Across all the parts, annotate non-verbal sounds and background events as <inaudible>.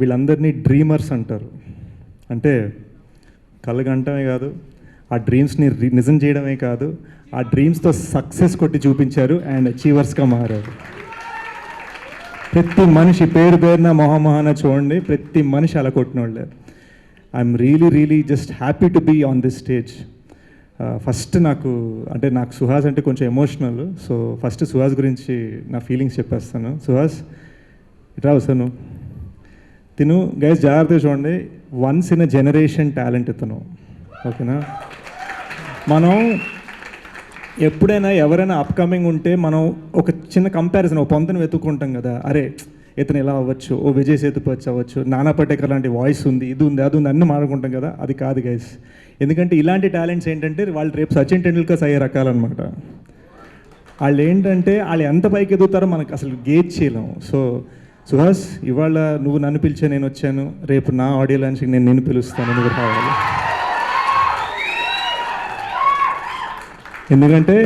వీళ్ళందరినీ డ్రీమర్స్ అంటారు. అంటే కలగంటమే కాదు ఆ డ్రీమ్స్ని రి- నిజం చేయడమే కాదు ఆ డ్రీమ్స్తో సక్సెస్ కొట్టి చూపించారు అండ్ అచీవర్స్గా మారారు. ప్రతి మనిషి పేరు పేరున మొహమొహాన చూడండి ప్రతి మనిషి అలా కొట్టిన వాళ్ళే I'm really really just happy to be on this stage first నాకు అంటే నాకు సుహాస్ అంటే కొంచెం ఎమోషనల్ సో ఫస్ట్ సుహాస్ గురించి నా ఫీలింగ్స్ చెప్పేస్తాను. సుహాస్ ఇట్రా వస్తాను. తిను. గైస్ జాగ్రత్తగా చూడండి. Once in a generation talent ఇతను. ఓకేనా మనం ఎప్పుడైనా ఎవరైనా అప్కమింగ్ ఉంటే మనం ఒక చిన్న కంపారిజన్ ఒక పొంతను వెతుక్కుంటాం కదా. అరే ఇతను ఇలా అవ్వచ్చు ఓ విజయ్ సేతుపతి అవ్వచ్చు నానా పటేకర్ లాంటి వాయిస్ ఉంది ఇది ఉంది అది ఉంది అన్ని మాట్లాడుకుంటాం కదా. అది కాదు గైస్ ఎందుకంటే ఇలాంటి టాలెంట్స్ ఏంటంటే వాళ్ళు రేపు సచిన్ టెండూల్కర్స్ అయ్యే రకాలన్నమాట. వాళ్ళు ఏంటంటే వాళ్ళు ఎంత పైకి ఎదుగుతారో మనకు అసలు గేజ్ చేయలేము సో సుహాస్ ఇవాళ నువ్వు నన్ను పిలిచే నేను వచ్చాను. రేపు నా ఆడియో లాంచ్కి నేను నిన్ను పిలుస్తాను. నువ్వు రావాలి. ఎందుకంటే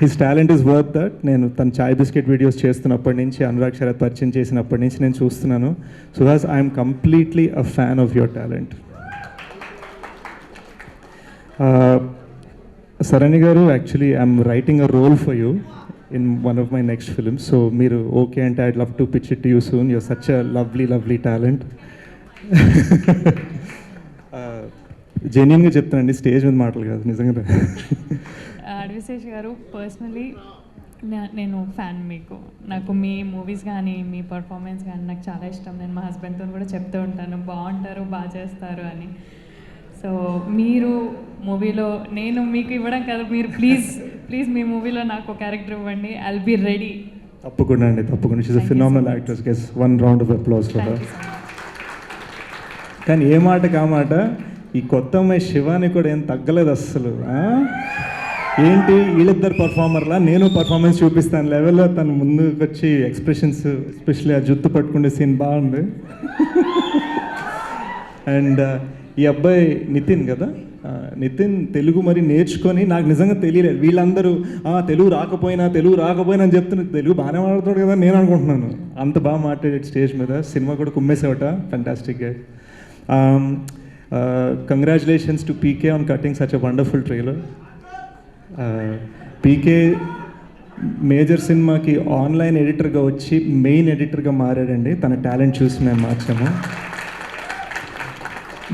his talent is worth that. నేను తన చాయ్ బిస్కెట్ వీడియోస్ చేస్తున్నప్పటి నుంచి అనురాగ్ శరత్ పరిచయం చేసినప్పటి నుంచి నేను చూస్తున్నాను. Suhas I'm completely a fan of your talent Sarani గారు actually I'm writing a role for you in one of my next films so మీరు ఓకే అంటే I'd love to pitch it you soon you're such a lovely lovely talent జెన్యున్గా చెప్తానండి stage మీద మాటలు కాదు నిజంగా. Uh, Adivi Sesh గారు పర్సనలీ నేను ఫ్యాన్ మీకు. నాకు మీ మూవీస్ కానీ మీ పర్ఫార్మెన్స్ కానీ నాకు చాలా ఇష్టం. నేను మా హస్బెండ్తో కూడా చెప్తూ ఉంటాను బాగుంటారు బాగా చేస్తారు అని. సో మీరు మూవీలో నేను మీకు ఇవ్వడం కాదు మీరు ప్లీజ్ ప్లీజ్ మీ మూవీలో నాకు క్యారెక్టర్ ఇవ్వండి. ఐల్ బి రెడీ తప్పకుండా అండి తప్పకుండా. She's phenomenal. Actors guess one round of applause కదా కానీ ఏ మాట కామాట ఈ కొత్త అమ్మాయి శివాని కూడా ఏం తగ్గలేదు అస్సలు? ఏంటి? వీళ్ళిద్దరు పర్ఫార్మర్లా నేను పర్ఫార్మెన్స్ చూపిస్తాను లెవెల్లో తను ముందుకు వచ్చి ఎక్స్ప్రెషన్స్ ఎస్పెషల్లీ ఆ జుత్తు పట్టుకునే సీన్ బాగుంది. <laughs> అండ్ ఈ అబ్బాయి నితిన్ కదా? నితిన్ తెలుగు మరి నేర్చుకొని నాకు నిజంగా తెలియలేదు. వీళ్ళందరూ తెలుగు రాకపోయినా తెలుగు రాకపోయినా అని చెప్తున్నారు తెలుగు బాగానే మాట్లాడుతాడు కదా నేను అనుకుంటున్నాను. అంత బాగా మాట్లాడాడు స్టేజ్ మీద. సినిమా కూడా కుమ్మేసేవట ఫంటాస్టిక్గా congratulations to PK on cutting such a wonderful trailer PK major సినిమాకి ఆన్లైన్ ఎడిటర్గా వచ్చి మెయిన్ ఎడిటర్గా మారాడండి. తన టాలెంట్ చూసి మేము మార్చాము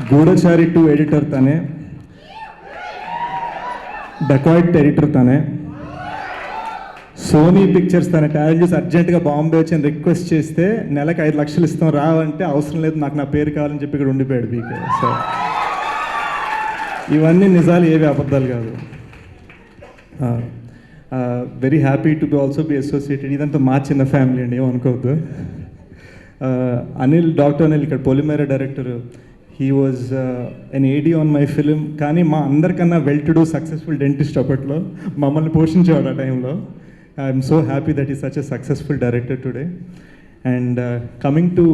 గూఢచారి టూ ఎడిటర్ తనే. డెకాయిడ్ ఎడిటర్ తనే. సోనీ పిక్చర్స్ తన టాలెంట్ చూసి అర్జెంట్గా బాంబే వచ్చి అని రిక్వెస్ట్ చేస్తే నెలకు ఐదు లక్షలు ఇస్తాం రావంటే అవసరం లేదు నాకు నా పేరు కావాలని చెప్పి ఇక్కడ ఉండిపోయాడు పీకే సో ఇవన్నీ నిజాలు ఏవి అబద్ధాలు కాదు. Very happy to be also be associated ఇదంతా మా చిన్న ఫ్యామిలీ అండి ఏమనుకోవద్దు అనిల్ డాక్టర్ అనిల్ ఇక్కడ Polimera director. He was an AD on my film కానీ మా అందరికన్నా well to do successful dentist అప్పట్లో. మమ్మల్ని పోషించేవాడు ఆ టైంలో. I'm so happy that is such a successful director today and coming to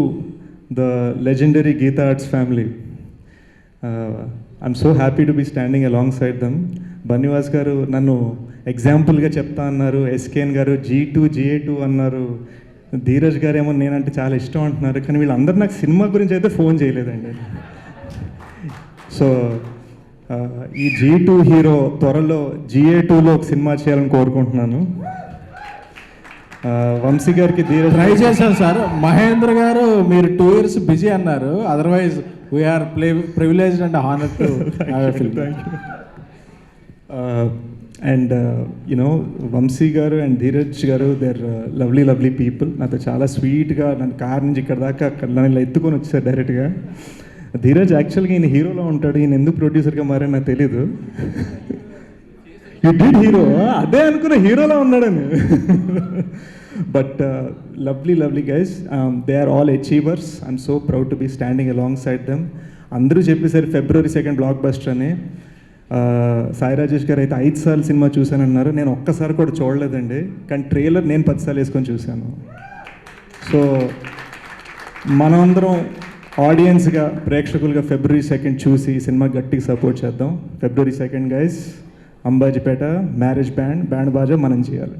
the legendary Geetha Arts family I'm so happy to be standing alongside them Bunny Vas గారు నన్ను ఎగ్జాంపుల్గా చెప్తా అన్నారు. ఎస్కేఎన్ గారు జీ టూ జిఏ టూ అన్నారు. ధీరజ్ గారు ఏమో నేనంటే చాలా ఇష్టం అంటున్నారు కానీ వీళ్ళందరూ నాకు సినిమా గురించి అయితే ఫోన్ చేయలేదండి. సో ఈ జీ టూ హీరో త్వరలో జిఏ టూలో ఒక సినిమా చేయాలని కోరుకుంటున్నాను. వంశీ గారికి ధీరజ్ ట్రై చేశాను సార్. మహేంద్ర గారు మీరు టూ ఇయర్స్ బిజీ అన్నారు. Otherwise we are play privilege and honour to thank you and you know Vamshi గారు అండ్ ధీరజ్ గారు దేర్ లవ్లీ లవ్లీ పీపుల్ నాతో చాలా స్వీట్గా నన్ను కార్ నుంచి ఇక్కడ దాకా అక్కడ నన్ను ఇలా ఎత్తుకొని వచ్చారు డైరెక్ట్గా ధీరజ్ యాక్చువల్గా ఈయన హీరోలో ఉంటాడు. ఈయన ఎందుకు ప్రొడ్యూసర్గా మారని నాకు తెలీదు. యూ డిడ్ హీరో అదే అనుకున్న హీరోలో ఉన్నాడని. But lovely lovely guys they are all achievers I'm so proud to be standing alongside them అందరూ చెప్పేసారు ఫిబ్రవరి సెకండ్ బ్లాక్ బస్టర్ అని. సాయి రాజేష్ గారు అయితే ఐదు సార్లు సినిమా చూశానన్నారు. నేను ఒక్కసారి కూడా చూడలేదండి. కానీ ట్రైలర్ నేను పదిసార్లు వేసుకొని చూశాను. సో మనమందరం ఆడియన్స్గా ప్రేక్షకులుగా ఫిబ్రవరి సెకండ్ చూసి సినిమా గట్టిగా సపోర్ట్ చేద్దాం. February second guys Ambajipeta marriage band band బాజా మనం చేయాలి.